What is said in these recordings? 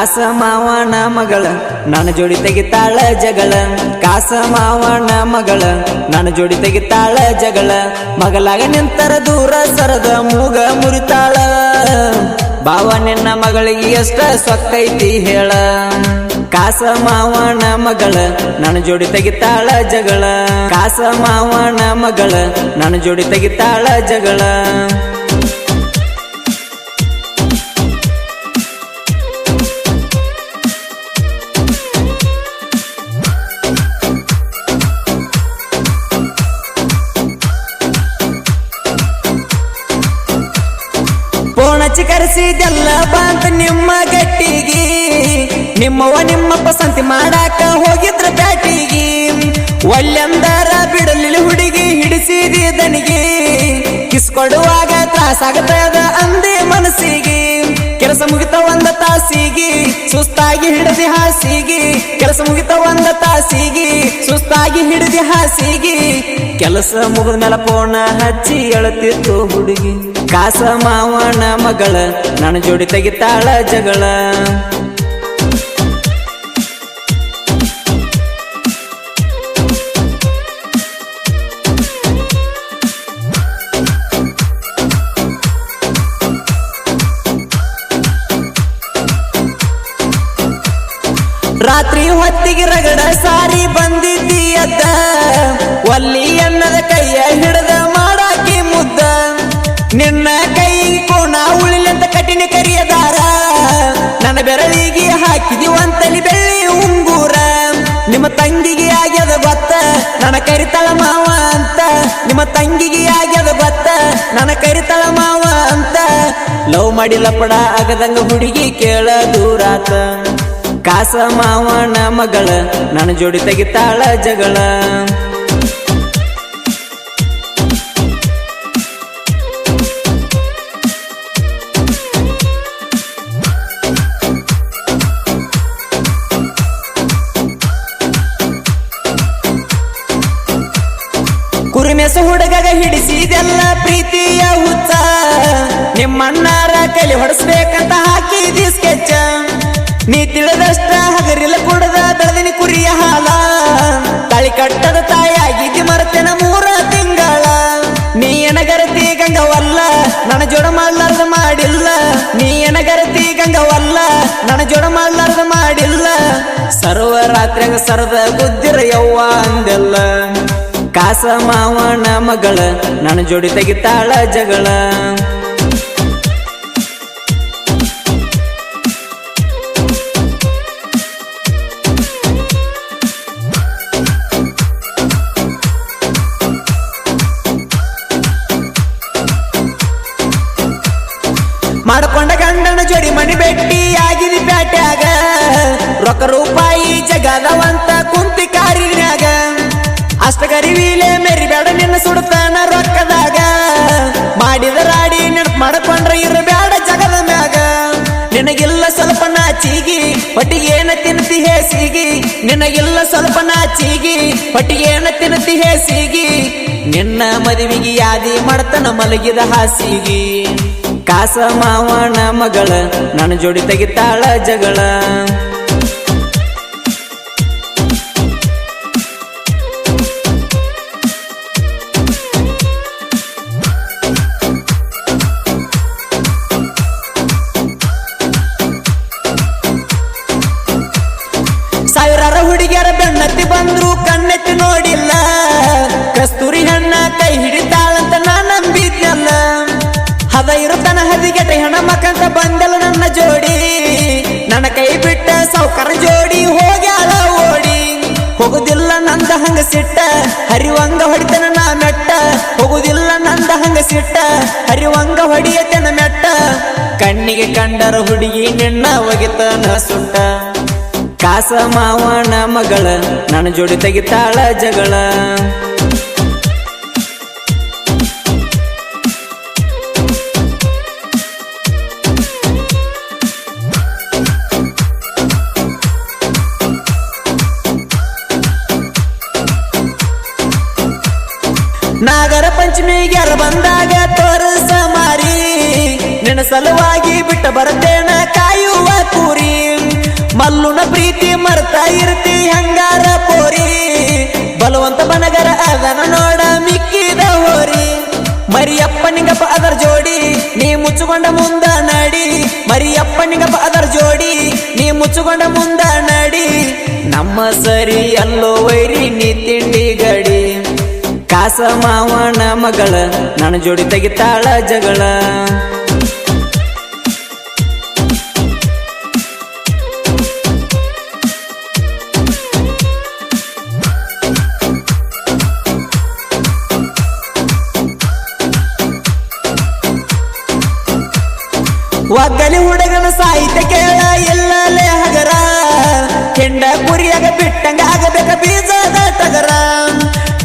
ಕಾಸ ಮಾವನ ಮಗಳ, ನನ್ನ ಜೋಡಿ ತೆಗಿತಾಳ ಜಗಳ. ಕಾಸ ಮಾವನ ಮಗಳ, ನನ್ನ ಜೋಡಿ ತೆಗಿತಾಳ ಜಗಳ. ಮಗಲಾಗ ನಿಂತರ ದೂರ ಸರದ ಮೂಗ ಮುರಿತಾಳ. ಬಾವ ನಿನ್ನ ಮಗಳಿಗೆ ಎಷ್ಟ ಸೊಕ್ಕೈತಿ ಹೇಳ. ಕಾಸ ಮಾವನ ಮಗಳ, ನನ್ನ ಜೋಡಿ ತೆಗಿತಾಳ ಜಗಳ. ಕಾಸ ಮಾವನ ಮಗಳ, ನನ್ನ ಜೋಡಿ ತೆಗಿತಾಳ ಜಗಳ. ಪೋಣಚ್ಚಿ ಕರೆಸಿದೆಲ್ಲ ಬಂತ ನಿಮ್ಮ ಗಟ್ಟಿಗಿ. ನಿಮ್ಮವ ನಿಮ್ಮ ಪಸಂತಿ ಮಾಡಾಕ ಹೋಗಿದ್ರ ಬ್ಯಾಟಿಗಿ. ಒಳ್ಳೆಂದಾರ ಬಿಡಲಿಲ್ಲ ಹುಡುಗಿ ಹಿಡಿಸಿದಿ ದನಿಗೆ ಕಿಸ್ಕೊಡುವಾಗ ತ್ರಾಸಾಗತದ ಅಂದೆ ಮನಸ್ಸಿಗೆ. ಕೆಲಸ ಮುಗಿತ ಒಂದ ತಾಸಿಗಿ, ಸುಸ್ತಾಗಿ ಹಿಡಿದಿ ಹಾಸಿಗಿ. ಕೆಲಸ ಮುಗಿತ ಒಂದ ತಾಸಿಗಿ, ಸುಸ್ತಾಗಿ ಹಿಡಿದಿ ಹಾಸಿಗಿ. ಕೆಲಸ ಮುಗಿದ ಮೇಲೆ ಪೋಣ ಹಚ್ಚಿ ಎಳತಿತ್ತು ಹುಡುಗಿ. ಕಾಸ ಮಾವನ ಮಗಳ ನನ್ನ ಜೋಡಿ ತೆಗಿತಾಳ ಜಗಳ. ರಾತ್ರಿ ಹೊತ್ತಿಗೆ ರಗಡ ಸಾರಿ ಬಂದಿದ್ದೀಯದ್ದ ಒಲ್ಲಿ ಅನ್ನದ ಕೈಯ ಹಿಡದ ಮಾಡಾಕಿ ಮುದ್ದ. ನಿನ್ನ ಕೈ ಕೋಣ ಉಳಿಲಂತ ಕಠಿಣ ಕರಿಯದಾರ ನನ್ನ ಬೆರಳಿಗೆ ಹಾಕಿದಿ ಒಂತಲಿ ಬೆಳ್ಳಿ ಉಂಗೂರ. ನಿಮ್ಮ ತಂಗಿಗೆ ಆಗ್ಯದ ಗೊತ್ತ ನನ್ನ ಕರಿತಳ ಮಾವ ಅಂತ. ನಿಮ್ಮ ತಂಗಿಗೆ ಆಗ್ಯದ ಗೊತ್ತ ನನ್ನ ಕರಿತಳ ಮಾವ ಅಂತ. ಲವ್ ಮಾಡಿಲ್ಲ ಪಡ ಆಗದಂಗ ಹುಡುಗಿ ಕೇಳ ದೂರಾತ. ಕಾಸ ಮಾವನ ಮಗಳ ನನ್ನ ಜೋಡಿ ತೆಗಿತಾಳ ಜಗಳ. ಹುಡುಗ ಹಿಡಿಸಿ ಇದೆಲ್ಲ ಪ್ರೀತಿಯ ಹುಚ್ಚ. ನಿಮ್ಮಣ್ಣಾರ ಕಲಿ ಹೊಡೆಸ್ಬೇಕಂತ ಹಾಕಿದಿ ಸ್ಕೆಚ್ ನೀ ತಿಳಿದಷ್ಟ ಹಗರಿಲ್ಲ ಕುಡದ ಬೆಳೆದಿನಿ ಕುರಿಯ ಹಾಲ. ತಾಳಿ ಕಟ್ಟದ ತಾಯಾಗಿದ್ದು ಮರತೆನ ಮೂರ ತಿಂಗಳ. ನೀ ಎನಗರತಿ ಗಂಗವಲ್ಲ ನನ್ನ ಜೋಡ ಮಾಡ್ಲಾರ್ದು ಮಾಡಿಲ್ಲ. ನೀ ಎನಗರತಿ ಗಂಗವಲ್ಲ ನನ್ನ ಜೋಡ ಮಾಡ್ಲಾರ್ದು ಮಾಡಿಲ್ಲ. ಸರ್ವ ರಾತ್ರಿಯಾಗ ಸರದ ಗುದ್ದಿರ ಯವ್ವ ಅಂದೆಲ್ಲ. ಕಾಸ ಮಾವನ ಮಗಳ ನನ್ನ ಜೋಡಿ ತೆಗಿತಾಳ ಜಗಳ. ಮಾಡ್ಕೊಂಡ ಗಂಡನ ಜೋಡಿ ಮಣಿ ಬೆಟ್ಟಿ ಆಗಿದಿ ಪ್ಯಾಟ್ಯಾಗ. ರೊಕ್ಕ ರೂಪಾಯಿ ಜಗದವಂತ ಕುಂತಿ ಕಾರಿನ್ಯಾಗ. ಅಷ್ಟ ಗರಿವಿಲೆ ಮೆರಿಬೇಡ ನಿನ್ನ ಸುಡ್ತಾನ ರೊಕ್ಕದಾಗ. ಮಾಡಿದ ರಾಡಿ ನೆನಪು ಮಾಡ್ಕೊಂಡ್ರ ಇರಬೇಡ ಜಗದ ಮ್ಯಾಗ. ನಿನಗಿಲ್ಲ ಸ್ವಲ್ಪ ನಾಚಿಗಿ ಹೊಟ್ಟಿಗೇನ ತಿನ್ನತಿ ಹೇಸಿಗಿ ನಿನಗಿಲ್ಲ ಸ್ವಲ್ಪ ನಾಚಿಗಿ ಹೊಟ್ಟಿಗೇನ ತಿನ್ನತಿ ಹೇಸಿಗಿ ನಿನ್ನ ಮದುವಿಗೆ ಯಾದಿ ಮಾಡ್ತಾನ ಮಲಗಿದ ಹಾಸಿಗಿ. ಕಾಸ ಮಾವನ ಮಗಳ ನನ್ನ ಜೋಡಿ ತೆಗಿತಾಳ ಜಗಳ. ಸಾವಿರಾರು ಹುಡುಗಿಯರ ಬೆನ್ನತ್ತಿ ಬಂದ್ರು ಕಣ್ಣೆತ್ತಿ ನೋಡಿಲ್ಲ. ಕಸ್ತೂರಿ ಹದಿಗೆಟ ಹೆಣ ಮಕ್ಕಂತ ಬಂದಲ್ಲ ನನ್ನ ಜೋಡಿ. ನನ್ನ ಕೈ ಬಿಟ್ಟ ಸೌಕರ ಜೋಡಿ ಹೋಗ್ಯಾಳ ಓಡಿ. ಹೋಗುದಿಲ್ಲ ನಂದ ಹಂಗ ಸಿಟ್ಟ, ಹರಿವಂಗ ಹೊಡಿತನ ನಾ ಮೆಟ್ಟ. ಹೋಗುದಿಲ್ಲ ನಂದ ಹಂಗ ಸಿಟ್ಟ, ಹರಿವಂಗ ಹೊಡಿಯತನ ಮೆಟ್ಟ. ಕಣ್ಣಿಗೆ ಕಂಡರ ಹುಡುಗಿ ನಿನ್ನ ಒಗಿತನ ಸುಟ್ಟ. ಕಾಸ ಮಾವನ ಮಗಳ, ನನ್ನ ಜೋಡಿ ತೆಗಿತಾಳ ಜಗಳ. ನಾಗರ ಪಂಚಮಿಗೆರ ಬಂದಾಗ ತೋರಿಸ ಮಾರಿ. ನಿನ್ನ ಸಲುವಾಗಿ ಬಿಟ್ಟ ಬರ್ತೇನ ಕಾಯುವ ಕೂರಿ. ಮಲ್ಲುನ ಪ್ರೀತಿ ಮರ್ತಾ ಇರ್ತಿ ಹಂಗಾರ ಪೋರಿ. ಬಲವಂತ ಬನಗರ ಅದನ ನೋಡ ಮಿಕ್ಕಿದ ಹೋರಿ. ಮರಿಯಪ್ಪ ನಿಂಗಪ್ಪ ಅದರ ಜೋಡಿ, ನೀ ಮುಚ್ಚುಕೊಂಡ ಮುಂದ ನಡಿ. ಮರಿಯಪ್ಪ ನಿಂಗಪ್ಪ ಅದರ ಜೋಡಿ, ನೀ ಮುಚ್ಚುಕೊಂಡ ಮುಂದ ನಡಿ. ನಮ್ಮ ಸರಿ ಅಲ್ಲೋ ವೈರಿ ನೀ ತಿಂಡಿ ಗಡಿ ಕಾಸ ಮಾವನ ಮಗಳ ನನ್ನ ಜೋಡಿ ತೆಗಿತಾಳ ಜಗಳ. ಒಗ್ಗಲಿ ಹುಡುಗನ ಸಾಹಿತ್ಯ ಕೇಳ ಎಲ್ಲಲೇ ಹಗರ? ಕೆಂಡ ಕುರಿಯಾಗ ಬಿಟ್ಟಂಗ ಆಗಬೇಕ ಬೀಜದ ಟಗರ.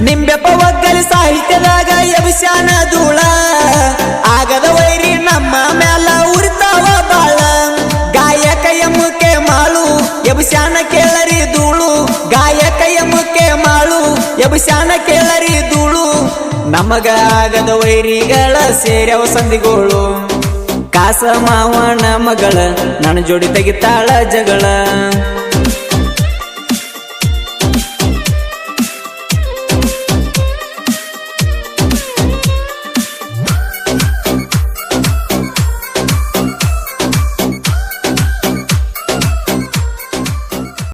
ನಿಂಬೆಪ್ಪ ಒಗ್ಗಲಿ ಸಾಹಿತ್ಯದಾಗ ಎಬಿಸ್ಯಾನ ಧೂಳ. ಆಗದ ವೈರಿ ನಮ್ಮ ಮ್ಯಾಲ ಉರಿತಾವ ಬಾಳ. ಗಾಯಕ ಎಮ್ಮುಕೆ ಮಾಳು, ಎಬಿಸ್ಯಾನ ಕೇಳರಿ ಧೂಳು. ಗಾಯಕ ಎಮ್ಮುಕೆ ಮಾಳು, ಎಬಿಸ್ಯಾನ ಕೇಳರಿ ಧೂಳು. ನಮಗ ಆಗದ ವೈರಿಗಳ ಸೇರ್ಯವ ಸಂದಿಗೋಳು. ಕಾಸ ಮಾವನ ಮಗಳ ನನ್ನ ಜೋಡಿ ತೆಗಿತಾಳ ಜಗಳ.